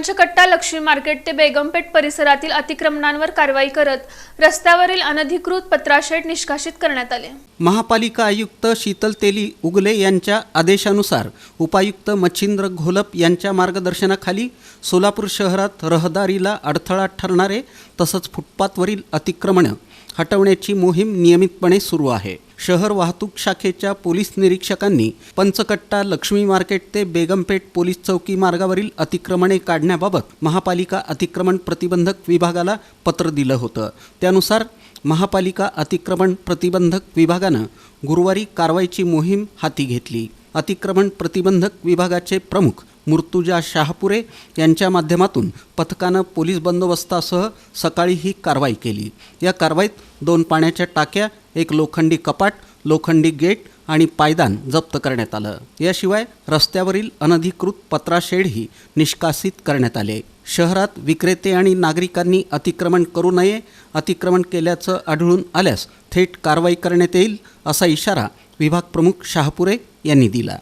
पंचकट्टा Lakshmi market ते बेगमपेठ परिसरातील अतिक्रमणांवर कारवाई करत रस्त्यावरील अनधिकृत पत्राशेड निष्कासित करण्यात आले. महापालिका आयुक्त शीतल तेली उगले यांच्या आदेशानुसार उपायुक्त मच्छिंद्र घोलप यांच्या मार्गदर्शनाखाली सोलापूर शहरात रहदारीला अडथळा ठरणारे तसंच फुटपाथवरील अतिक्रमणं हटवण्याची मोहीम नियमितपणे सुरू आहे. शहर वाहतूक शाखेच्या पोलीस निरीक्षकांनी पंचकट्टा लक्ष्मी मार्केट ते बेगमपेठ पोलीस चौकी मार्गावरील अतिक्रमणे काढण्याबाबत महापालिका अतिक्रमण प्रतिबंधक विभागाला पत्र दिलं होतं. त्यानुसार महापालिका अतिक्रमण प्रतिबंधक विभागानं गुरुवारी कारवाईची मोहीम हाती घेतली. अतिक्रमण प्रतिबंधक विभागाचे प्रमुख मृत्युजा शहापुरे यांच्या माध्यमातून पथकानं पोलीस बंदोबस्तासह सकाळी ही कारवाई केली. या कारवाईत दोन पाण्याच्या टाक्या एक लोखंडी कपाट लोखंडी गेट आणि पायदान जप्त करण्यात आलं. याशिवाय रस्त्यावरील अनधिकृत पत्राशेडही निष्कासित करण्यात आले. शहरात विक्रेते आणि नागरिकांनी अतिक्रमण करू नये अतिक्रमण केल्याचं आढळून आल्यास थेट कारवाई करण्यात येईल असा इशारा विभाग प्रमुख शहापुरे यांनी दिला.